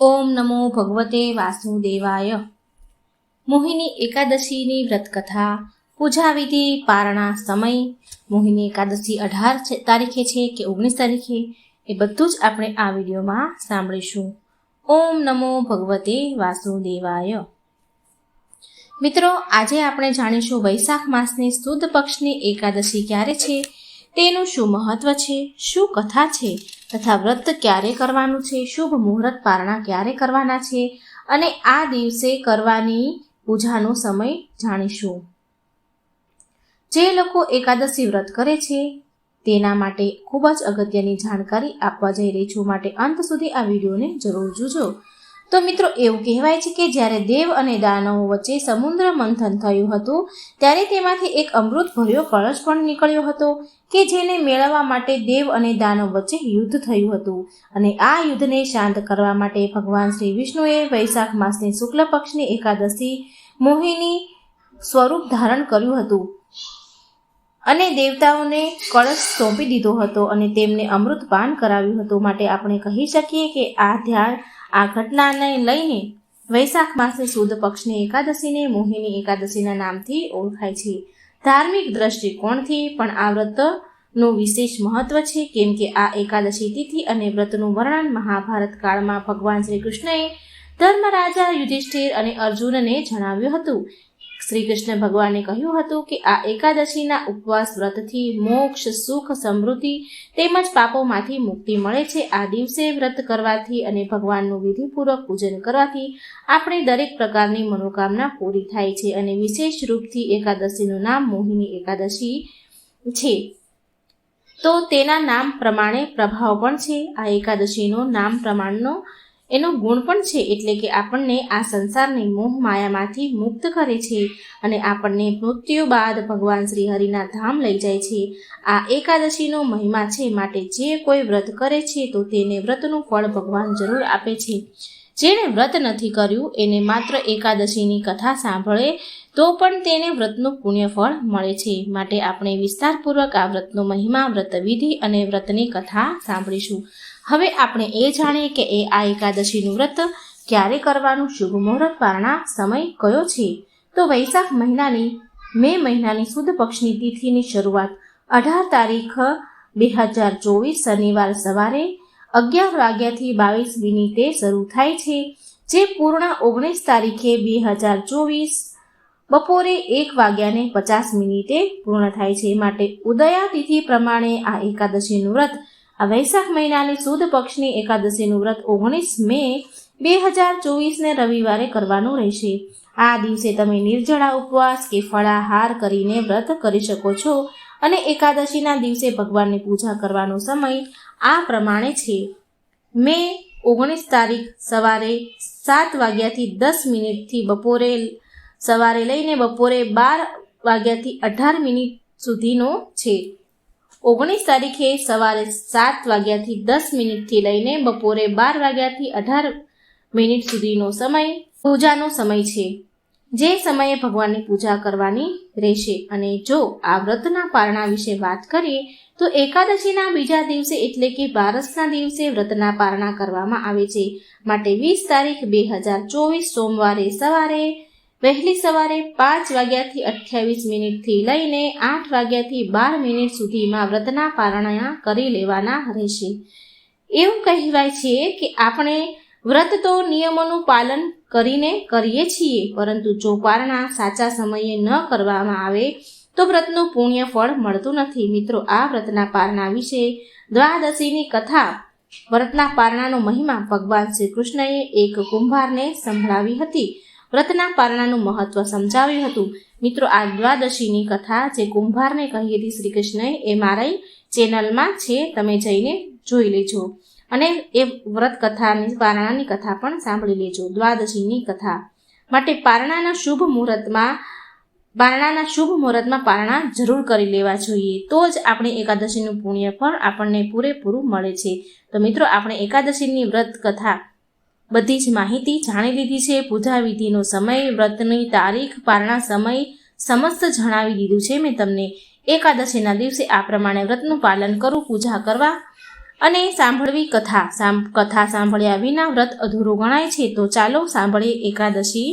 ઓમ નમો ભગવતે વાસુદેવાય. મોહિની એકાદશીની વ્રતકથા, પૂજા વિધિ, પારણા સમય. મોહિની એકાદશી અઢાર તારીખે છે કે ઓગણીસ તારીખે? એ બધું જ આપણે આ વિડીયોમાં સાંભળીશું. ઓમ નમો ભગવતે વાસુદેવાય. મિત્રો, આજે આપણે જાણીશું વૈશાખ માસની સુદ પક્ષની એકાદશી ક્યારે છે? તેનું શું મહત્વ છે? શું કથા છે? તથા વ્રત ક્યારે કરવાનું છે? શુભ મુહૂર્ત પારણા ક્યારે કરવાના છે? અને આ દિવસે કરવાની પૂજાનો સમય જાણીશું. જે લોકો એકાદશી વ્રત કરે છે, તેના માટે ખૂબ જ અગત્યની જાણકારી આપવા જઈ રહી છું. માટે અંત સુધી આ વિડીયોને જરૂર જોજો. તો મિત્રો એવું કહેવાય છે કે જ્યારે દેવ અને દાનવો વચ્ચે સમુદ્ર મંથન થયું હતું, ત્યારે તેમાંથી એક અમૃત ભર્યો કળશ પણ નીકળ્યો હતો, કે જેને મેળવવા માટે દેવ અને દાનવ વચ્ચે યુદ્ધ થયું હતું. અને આ યુદ્ધને શાંત કરવા માટે ભગવાન શ્રી વિષ્ણુએ વૈશાખ માસની શુક્લ પક્ષની એકાદશી મોહિની સ્વરૂપ ધારણ કર્યું હતું. અને દેવતાઓને કળશ સોંપી દીધો હતો અને તેમને અમૃત પાન કરાવ્યું હતું. માટે આપણે કહી શકીએ કે આ ધ્યાન આ ઘટનાને લઈને વૈશાખ માસે સુદ પક્ષની એકાદશીને મોહિની એકાદશીના નામથી ઓળખાય છે. ધાર્મિક દ્રષ્ટિકોણથી પણ આ વ્રતનું વિશેષ મહત્વ છે. કેમ કે આ એકાદશી તિથિ અને વ્રતનું વર્ણન મહાભારત કાળમાં ભગવાન શ્રી કૃષ્ણએ ધર્મરાજા યુધિષ્ઠિર અને અર્જુનને જણાવ્યું હતું. શ્રી કૃષ્ણ ભગવાને કહ્યું હતું કે આ એકાદશીના ઉપવાસ વ્રતથી મોક્ષ, સુખ, સમૃદ્ધિ તેમજ પાપોમાંથી મુક્તિ મળે છે. આ દિવસે વ્રત કરવાથી અને ભગવાનનું વિધિપૂર્વક પૂજન કરવાથી આપણે દરેક પ્રકારની મનોકામના પૂરી થાય છે અને વિશેષ રૂપથી એકાદશીનું નામ મોહિની એકાદશી છે. તો તેના નામ પ્રમાણે પ્રભાવ પણ છે. આ એકાદશીનો નામ પ્રમાણનો એનો ગુણ પણ છે એટલે કે આપણને આ સંસારની મોહ માયામાંથી મુક્ત કરે છે અને આપણને મૃત્યુ બાદ ભગવાન શ્રી હરિના ધામ લઈ જાય છે. આ એકાદશીનો મહિમા છે માટે જે કોઈ વ્રત કરે છે તો તેને વ્રતનું ફળ ભગવાન જરૂર આપે છે. જેણે વ્રત નથી કર્યું, એને માત્ર એકાદશીની કથા સાંભળે, તો પણ તેને વ્રતનું પુણ્ય ફળ મળે છે. માટે આપણે વિસ્તારપૂર્વક આ વ્રતનો મહિમા, વ્રતવિધિ અને વ્રતની કથા સાંભળીશું. હવે આપણે એ જાણીએ કે એ આ એકાદશીનું વ્રત ક્યારે કરવાનું? શુભ મુહૂર્ત પારણા સમય કયો છે? તો વૈશાખ મહિનાની, મે મહિનાની સુદ પક્ષની તિથિની શરૂઆત અઢાર તારીખ બે હજાર ચોવીસ શનિવાર સવારે અગિયાર વાગ્યાથી બાવીસ મિનિટે શરૂ થાય છે, જે પૂર્ણ ઓગણીસ તારીખે બે હજાર ચોવીસ બપોરે એક વાગ્યાને પચાસ મિનિટે પૂર્ણ થાય છે. માટે ઉદયા તિથિ પ્રમાણે આ એકાદશીનું વ્રત આ વૈશાખ મહિનાની સુદ પક્ષની એકાદશીનું વ્રત ઓગણીસ મે બે હજાર ચોવીસને રવિવારે કરવાનું રહેશે. આ દિવસે તમે નિર્જળા ઉપવાસ કે ફળાહાર કરીને વ્રત કરી શકો છો અને એકાદશીના દિવસે ભગવાનની પૂજા કરવાનો સમય આ પ્રમાણે છે. મે ઓગણીસ તારીખ સવારે સાત વાગ્યાથી દસ મિનિટથી બપોરે સવારે લઈને બપોરે બાર વાગ્યાથી અઢાર મિનિટ સુધીનો છે. ઓગણીસ તારીખે સવારે સાત વાગ્યાથી દસ મિનિટથી લઈને બપોરે બાર વાગ્યાથી અઢાર મિનિટ સુધીનો સમય, પૂજાનો સમય છે. જે સમયે ભગવાનની પૂજા કરવાની રહેશે અને જો આ વ્રતના પારણા વિશે વાત કરીએ, તો એકાદશીના બીજા દિવસે એટલે કે બારસના દિવસે વ્રતના પારણા કરવામાં આવે છે. માટે વીસ તારીખ બે હજાર ચોવીસ સોમવારે સવારે વહેલી સવારે પાંચ વાગ્યાથી અઠ્યાવીસ મિનિટથી લઈને આઠ વાગ્યાથી બાર મિનિટ સુધીમાં વ્રતના પારણયા કરી લેવાના રહેશે. એવું કહેવાય છે કે આપણે વ્રત તો નિયમોનું પાલન કરીને કરીએ છીએ, પરંતુ જો પારણા સાચા સમયે ન કરવામાં આવે, તો વ્રતનું પુણ્ય ફળ મળતું નથી. મિત્રો, આ વ્રતના પારણા વિશે દ્વાદશીની કથા. વ્રતના પારણાનો મહિમા ભગવાન શ્રી કૃષ્ણએ એક કુંભારને સંભળાવી હતી. વ્રતના પારણાનું મહત્વ સમજાવ્યું હતું. મિત્રો, આ દ્વાદશીની કથા જે કુંભારને કહી હતી શ્રી કૃષ્ણએ, એ મારી ચેનલમાં છે, તમે જઈને જોઈ લેજો. અને એ વ્રત કથાની, પારણાની કથા પણ સાંભળી લેજો. દ્વાદશીની કથા. માટે પારણાના શુભ મુહૂર્તમાં, પારણાના શુભ મુહૂર્તમાં પારણા જરૂર કરી લેવા જોઈએ. તો જ આપણે એકાદશીનું પુણ્ય ફળ આપણને પૂરેપૂરું મળે છે. તો મિત્રો, આપણે એકાદશીની વ્રત કથા બધી જ માહિતી જાણી લીધી છે. પૂજા વિધિનો સમય, વ્રતની તારીખ, પારણા સમય સમસ્ત જણાવી દીધું છે. મેં તમને એકાદશીના દિવસે આ પ્રમાણે વ્રતનું પાલન કરવું પૂજા કરવા અને સાંભળવી કથા. કથા સાંભળ્યા વિના વ્રત અધૂરું ગણાય છે. તો ચાલો સાંભળીએ એકાદશી.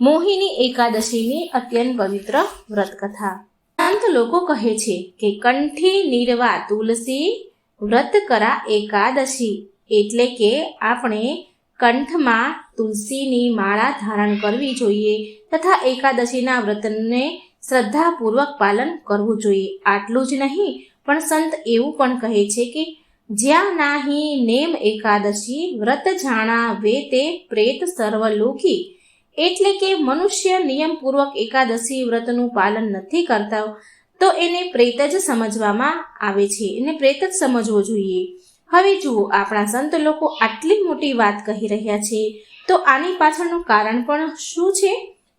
મોહિની એકાદશીની અત્યંત પવિત્ર વ્રત કથા સંત લોકો કહે છે કે કંઠી નિર્વા તુલસી વ્રત કરા એકાદશી. એટલે કે આપણે કંઠમાં તુલસીની માળા ધારણ કરવી જોઈએ તથા એકાદશીના વ્રતને શ્રદ્ધાપૂર્વક પાલન કરવું જોઈએ. આટલું જ નહીં, પણ સંત એવું પણ કહે છે કે, જ્યાં નાહી નેમ એકાદશી, વ્રત જાણા વે તે પ્રેત સર્વલોકી. એટલે કે મનુષ્ય નિયમપૂર્વક એકાદશી વ્રતનું પાલન નથી કરતા, તો એને પ્રેત જ સમજવામાં આવે છે. એને પ્રેત જ સમજવો જોઈએ. હવે જુઓ, આપણા સંત લોકો આટલી મોટી વાત કહી રહ્યા છે. તો આની પાછળનું કારણ પણ શું છે?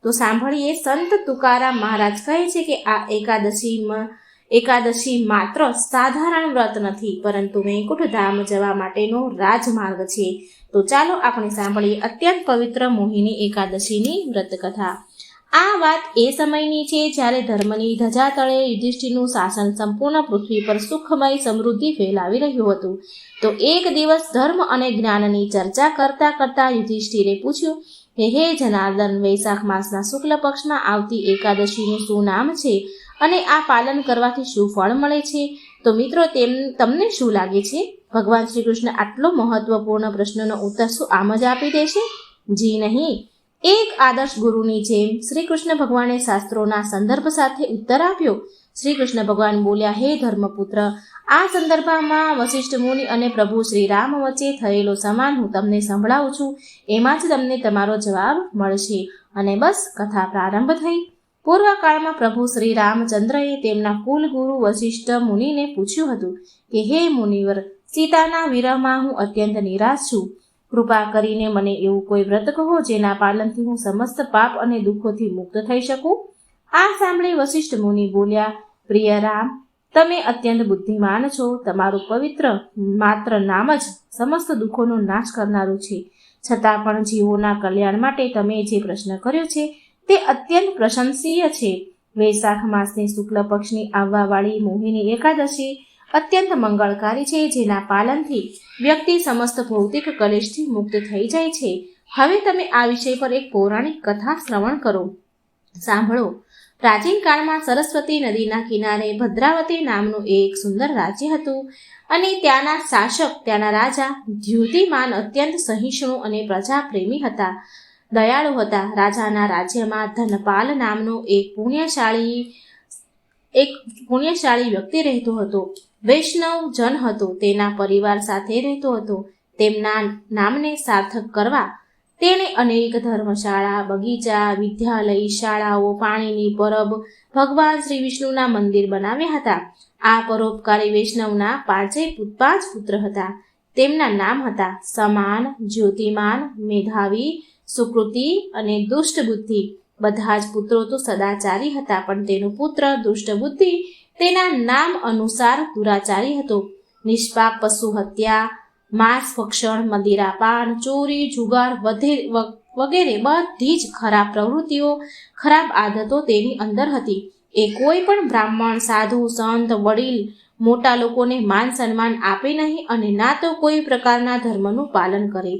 તો સાંભળીએ સંત તુકારામ મહારાજ કહે છે કે આ એકાદશીમાં એકાદશી માત્ર સાધારણ વ્રત નથી, પરંતુ વૈકુંઠ ધામ જવા માટેનો રાજમાર્ગ છે. તો ચાલો આપણે સાંભળીએ અત્યંત પવિત્ર મોહિની એકાદશીની વ્રત કથા આ વાત એ સમયની છે જ્યારે ધર્મની ધજા તળે યુધિષ્ઠિરનું શાસન સંપૂર્ણ પૃથ્વી પર સુખમય સમૃદ્ધિ ફેલાવી રહ્યું હતું. તો એક દિવસ ધર્મ અને જ્ઞાનની ચર્ચા કરતા કરતા યુધિષ્ઠિરે પૂછ્યું કે હે જનાર્દન, વૈશાખ માસના શુક્લ પક્ષમાં આવતી એકાદશીનું શું નામ છે અને આ પાલન કરવાથી શું ફળ મળે છે? તો મિત્રો, તેમ, તમને શું લાગે છે? ભગવાન શ્રી કૃષ્ણ આટલો મહત્વપૂર્ણ પ્રશ્નનો ઉત્તર શું આમ જ આપી દેશે? જી નહીં. એક આદર્શ ગુરુની જેમ શ્રી કૃષ્ણ ભગવાને શાસ્ત્રોના સંદર્ભ સાથે ઉત્તર આપ્યો. શ્રી કૃષ્ણ ભગવાન બોલ્યા, હે ધર્મપુત્ર, આ સંદર્ભમાં વશિષ્ઠ મુનિ અને પ્રભુ શ્રી રામ વચ્ચે થયેલો સમાન હું તમને સંભળાવું છું. એમાં જ તમને તમારો જવાબ મળશે. અને બસ, કથા પ્રારંભ થઈ. પૂર્વકાળમાં પ્રભુ શ્રી રામચંદ્રએ તેમના કુલ ગુરુ વશિષ્ઠ મુનિને પૂછ્યું હતું કે, હે મુનિવર, સીતાના વિરહમાં હું અત્યંત નિરાશ છું. કૃપા કરીને મને એવું કોઈ વ્રત કહો જેના પાલનથી હું સમસ્ત પાપ અને દુઃખોથી મુક્ત થઈ શકું? આ સાંભળી વશિષ્ઠ મુનિ બોલ્યા, પ્રિય રામ, તમે અત્યંત બુદ્ધિમાન છો. તમારું પવિત્ર માત્ર નામ જ સમસ્ત દુઃખોનો નાશ કરનારું છે. છતાં પણ જીવોના કલ્યાણ માટે તમે જે પ્રશ્ન કર્યો છે, તે અત્યંત પ્રશંસનીય છે. વૈશાખ માસની શુક્લ પક્ષની આવવાવાળી મોહિની એકાદશી અત્યંત મંગળકારી છે, જેના પાલનથી વ્યક્તિ સમસ્ત ભૌતિક કલેશથી મુક્ત થઈ જાય છે. હવે તમે આ વિષય પર એક પૌરાણિક કથા શ્રવણ કરો. સાંભળો. પ્રાચીન કાળમાં સરસ્વતી નદીના કિનારે ભદ્રાવતી નામનું એક સુંદર રાજ્ય હતું અને ત્યાંના શાસક, ત્યાંના રાજા દ્યુતિમાન અત્યંત સહિષ્ણુ અને પ્રજાપ્રેમી હતા. દયાળુ હતા. રાજાના રાજ્યમાં ધનપાલ નામનો એક પુણ્યશાળી એક પુણ્યશાળી વ્યક્તિ રહેતો હતો. વૈષ્ણવ જન હતો, તેના પરિવાર સાથે રહેતો હતો. તેમના નામને સાર્થક કરવા તેણે અનેક ધર્મશાળા, બગીચા, વિદ્યાલય, શાળાઓ, પાણીની પરબ, ભગવાન શ્રી વિષ્ણુના મંદિર બનાવ્યા હતા. આ પરોપકારી વૈષ્ણવના પુત- પાંચ પુત્ર હતા. તેમના નામ હતા સમાન, જ્યોતિમાન, મેધાવી, સુકૃતિ અને દુષ્ટ બુદ્ધિ બધા જ પુત્રો તો સદાચારી હતા, પણ તેનો પુત્ર દુષ્ટ બુદ્ધિ તેના નામ અનુસાર દુરાચારી હતો. નિષ્પાપ પશુ હત્યા, માંસ ભક્ષણ મદિરાપાન ચોરી, જુગાર વધે વગેરે બધી જ ખરાબ પ્રવૃત્તિઓ, ખરાબ આદતો તેની અંદર હતી. એ કોઈ પણ બ્રાહ્મણ, સાધુ, સંત, વડીલ મોટા લોકોને માન સન્માન આપે નહીં અને ના તો કોઈ પ્રકારના ધર્મનું પાલન કરે.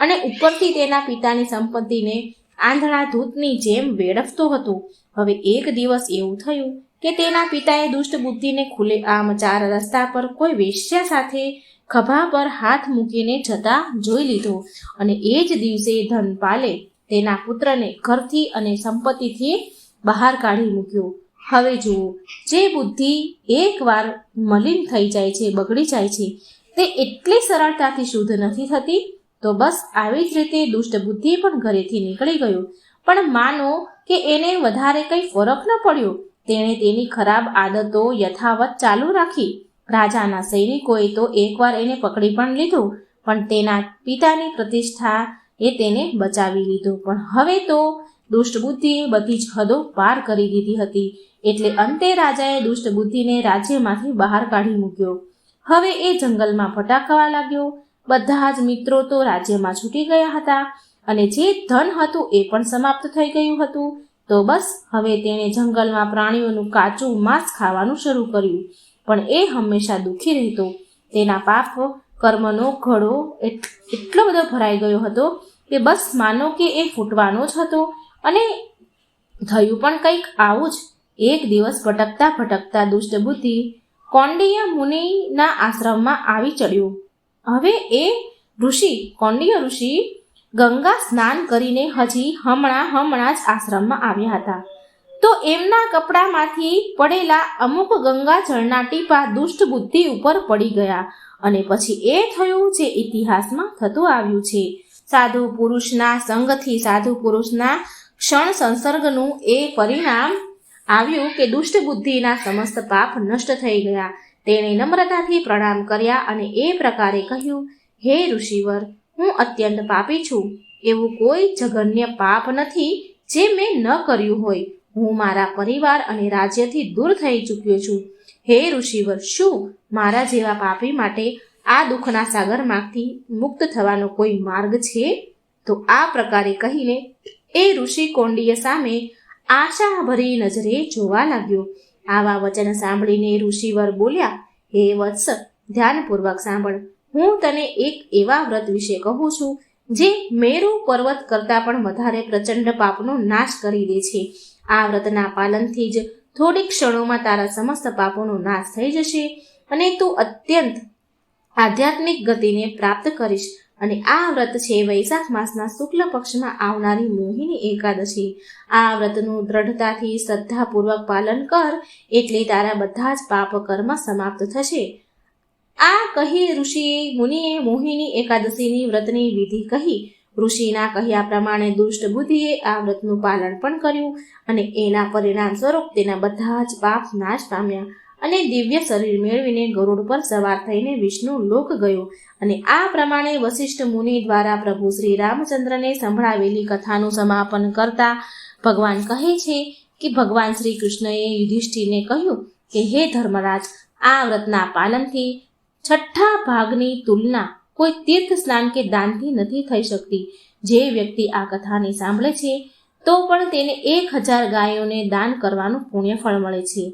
અને ઉપરથી તેના પિતાની સંપત્તિને આંધળા ધૂતની જેમ વેડફતો હતો. હવે એક દિવસ એવું થયું કે તેના પિતાએ દુષ્ટ બુદ્ધિને આમ ચાર રસ્તા પર કોઈ વેશ્યા સાથે ખભા પર હાથ મૂકીને જતા જોઈ લીધો. અને એ જ દિવસે ધનપાલે તેના પુત્રને ઘરથી અને સંપત્તિથી બહાર કાઢી મૂક્યો. હવે જુઓ, જે બુદ્ધિ એકવાર મલિન થઈ જાય છે, બગડી જાય છે, તે એટલી સરળતાથી શુદ્ધ નથી થતી તો બસ આવી જ રીતે દુષ્ટ બુદ્ધિ પણ ઘરેથી નીકળી ગયો. પણ માનો કે એને વધારે કંઈ ફરક ન પડ્યો. તેણે તેની ખરાબ આદતો યથાવત ચાલુ રાખી. રાજાના સૈનિકોએ તો એકવાર એને પકડી પણ લીધો, પણ તેના પિતાની પ્રતિષ્ઠા એ તેને બચાવી લીધો. પણ હવે તો દુષ્ટ બુદ્ધિએ બધી જ હદો પાર કરી દીધી હતી, એટલે અંતે રાજાએ દુષ્ટ બુદ્ધિને રાજ્યમાંથી બહાર કાઢી મૂક્યો. હવે એ જંગલમાં ભટકવા લાગ્યો. બધા જ મિત્રો તો રાજ્યમાં છૂટી ગયા હતા અને જે ધન હતું એ પણ સમાપ્ત થઈ ગયું હતું. તો બસ, હવે તેણે જંગલમાં પ્રાણીઓનું કાચું માંસ ખાવાનું શરૂ કર્યું. પણ એ હંમેશા દુઃખી રહેતો. તેના પાપ, કર્મનો ઘડો એટ- એટલો બધો ભરાઈ ગયો હતો કે બસ માનો કે એ ફૂટવાનો જ હતો. અને થયું પણ કંઈક આવું જ. એક દિવસ ભટકતા ભટકતા દુષ્ટ બુદ્ધિ કૌંડિન્ય મુનિના આશ્રમમાં આવી ચડ્યો. હવે એ ઋષિ, કોંડિય ઋષિ ગંગા સ્નાન કરીને હજી હમણાં હમણાં જ આશ્રમમાં આવ્યા હતા. તો એમના કપડામાંથી પડેલા અમુક ગંગા જળના ટીપા દુષ્ટ બુદ્ધિ ઉપર પડી ગયા અને પછી એ થયું જે ઇતિહાસમાં થતું આવ્યું છે. સાધુ પુરુષના સંગથી સાધુ પુરુષના ક્ષણ સંસર્ગનું એ પરિણામ આવ્યું કે દુષ્ટ બુદ્ધિના સમસ્ત પાપ નષ્ટ થઈ ગયા. તેણે નમ્રતાથી પ્રણામ કર્યા અને એ પ્રકારે કહ્યું, હે ઋષિવર હું અત્યંત પાપી છું. એવું કોઈ જઘન્ય પાપ નથી જે મેં ન કર્યું હોય. હું મારા પરિવાર અને રાજ્યથી દૂર થઈ ચૂક્યો છું. હે ઋષિવર, શું મારા જેવા પાપી માટે આ દુઃખના સાગરમાંથી મુક્ત થવાનો કોઈ માર્ગ છે? તો આ પ્રકારે કહીને એ ઋષિ કોંડીય સામે આશાભરી નજરે જોવા લાગ્યો. આવા વચન સાંભળીને ઋષિવર બોલ્યા, હે વત્સ, ધ્યાનપૂર્વક સાંભળ. હું તને એક એવા વ્રત વિશે કહું છું, જે મેરુ પર્વત કરતાં પણ વધારે પ્રચંડ પાપનો નાશ કરી દે છે. આ વ્રતના પાલનથી જ થોડીક ક્ષણોમાં તારા સમસ્ત પાપોનો નાશ થઈ જશે અને તું અત્યંત આધ્યાત્મિક ગતિને પ્રાપ્ત કરીશ. અને આ વ્રત છે વૈશાખ માસના શુક્લ પક્ષમાં આવનારી મોહિની એકાદશી. આ વ્રતનું દ્રઢતાથી શ્રદ્ધાપૂર્વક પાલન કર, એટલે તારા બધા જ પાપ કર્મ સમાપ્ત થશે. આ કહી ઋષિ મુનિએ મોહિની એકાદશીની વ્રતની વિધિ કહી ઋષિના કહ્યા પ્રમાણે દુષ્ટ બુદ્ધિએ આ વ્રતનું પાલન પણ કર્યું અને એના પરિણામ સ્વરૂપ તેના બધા જ પાપ નાશ પામ્યા અને દિવ્ય શરીર મેળવીને ગરુડ પર સવાર થઈને વિષ્ણુ લોક ગયો અને આ પ્રમાણે વશિષ્ઠ મુનિ દ્વારા પ્રભુ શ્રી રામચંદ્રને સંભળાવેલી કથાનું સમાપન કરતા ભગવાન કહે છે કે ભગવાન શ્રી કૃષ્ણએ યુધિષ્ઠિરને કહ્યું કે, હે ધર્મરાજ, આ વ્રતના પાલનથી છઠ્ઠા ભાગની તુલના કોઈ તીર્થ સ્નાન કે દાનથી નથી થઈ શકતી. જે વ્યક્તિ આ કથાને સાંભળે છે, તો પણ તેને એક હજાર ગાયોને દાન કરવાનું પુણ્ય ફળ મળે છે.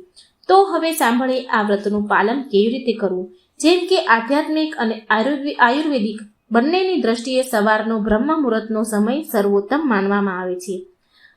તો હવે સાંભળે આ વ્રતનું પાલન કેવી રીતે કરવું? જેમ કે આધ્યાત્મિક અને આયુર્વે- આયુર્વેદિક બંનેની દ્રષ્ટિએ સવારનો બ્રહ્મ મુહૂર્તનો સમય સર્વોત્તમ માનવામાં આવે છે.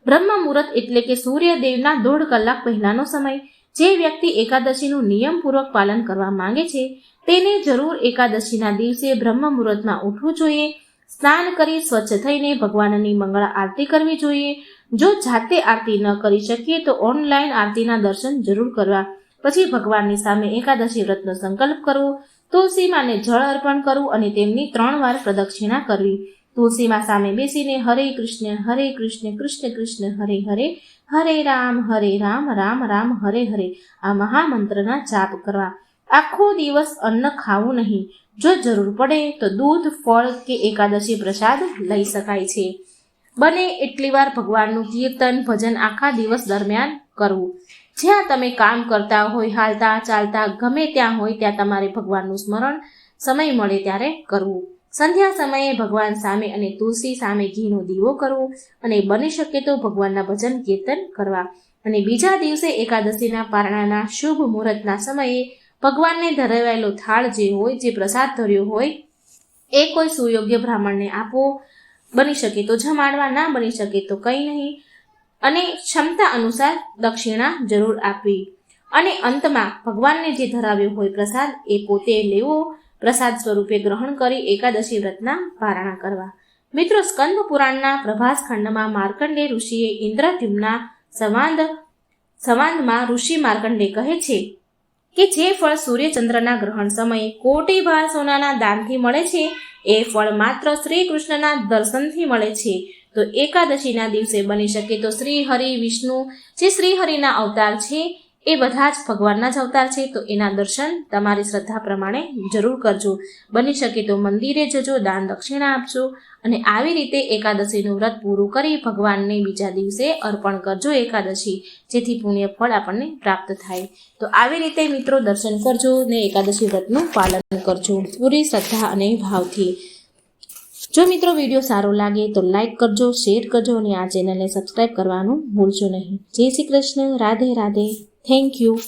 બ્રહ્મ મુહૂર્ત એટલે કે સૂર્યદેવના દોઢ કલાક પહેલાનો સમય જે વ્યક્તિ એકાદશીનું નિયમપૂર્વક પાલન કરવા માંગે છે, તેને જરૂર એકાદશીના દિવસે બ્રહ્મ મુહૂર્તમાં ઉઠવું જોઈએ, સ્નાન કરી સ્વચ્છ થઈને ભગવાનની મંગળા આરતી કરવી જોઈએ. જો જાતે આરતી ન કરી શકીએ તો ઓનલાઈન આરતીના દર્શન જરૂર કરવા. પછી ભગવાનની સામે એકાદશી વ્રતનો સંકલ્પ કરવો. તુલસીમાને જળ અર્પણ કરવું અને તેમની ત્રણ વાર પ્રદક્ષિણા કરવી. તુલસીમાં સામે બેસીને હરે કૃષ્ણ હરે કૃષ્ણ કૃષ્ણ કૃષ્ણ, હરે હરે હરે રામ હરે રામ રામ રામ, હરે હરે આ મહામંત્રના જાપ કરવા. આખો દિવસ અન્ન ખાવું નહીં. જો જરૂર પડે તો દૂધ, ફળ કે એકાદશી પ્રસાદ લઈ શકાય છે. બને એટલી વાર ભગવાનનું કીર્તન, ભજન આખા દિવસ દરમિયાન કરવું. જ્યાં તમે કામ કરતા હોય, હાલતા ચાલતા ગમે ત્યાં હોય, ત્યાં તમારે ભગવાનનું સ્મરણ સમય મળે ત્યારે કરવું. સંધ્યા સમયે ભગવાન સામે અને તુલસી સામે ઘીનો દીવો કરવો અને બની શકે તો ભગવાનના ભજન કીર્તન કરવા. અને બીજા દિવસે એકાદશીના પારણાના શુભ મુહૂર્તના સમયે ભગવાનને ધરાવેલો થાળ જે હોય, જે પ્રસાદ ધર્યો હોય, એ કોઈ સુયોગ્ય બ્રાહ્મણને આપવો બની શકે તો જમાડવા, ના બની શકે તો કંઈ નહીં. અને ક્ષમતા અનુસાર દક્ષિણા જરૂર આપવી. અને અંતમાં ભગવાનને જે ધરાવ્યો હોય પ્રસાદ, એ પોતે લેવો પ્રસાદ સ્વરૂપે ગ્રહણ કરી એકાદશી વ્રતના પારણા કરવા. મિત્રો, સ્કંદ પુરાણના પ્રભાસ ખંડમાં માર્કંડે ઋષિએ ઇન્દ્રદ્યુમ્ના સંવાદ, સંવાદમાં ઋષિ માર્કંડે કહે છે કે, જે ફળ સૂર્યચંદ્રના ગ્રહણ સમયે કોટી ભાર સોનાના દાનથી મળે છે, એ ફળ માત્ર શ્રી કૃષ્ણના દર્શનથી મળે છે. તો એકાદશીના દિવસે બની શકે તો શ્રી હરિ વિષ્ણુ, જે શ્રી હરિના અવતાર છે એ બધા જ ભગવાનના જ અવતાર છે, તો એના દર્શન તમારી શ્રદ્ધા પ્રમાણે જરૂર કરજો. બની શકે તો મંદિરે જજો, દાન દક્ષિણા આપજો અને આવી રીતે એકાદશીનું વ્રત પૂરું કરી ભગવાનને બીજા દિવસે અર્પણ કરજો એકાદશી, જેથી પુણ્ય ફળ આપણને પ્રાપ્ત થાય. તો આવી રીતે મિત્રો દર્શન કરજો ને એકાદશી વ્રતનું પાલન કરજો. પૂરી શ્રદ્ધા અને ભાવથી. જો મિત્રો વીડિયો સારો લાગે તો લાઈક કરજો, શેર કરજો અને આ ચેનલને સબસ્ક્રાઈબ કરવાનું ભૂલશો નહીં. જય શ્રી કૃષ્ણ, રાધે રાધે. Thank you.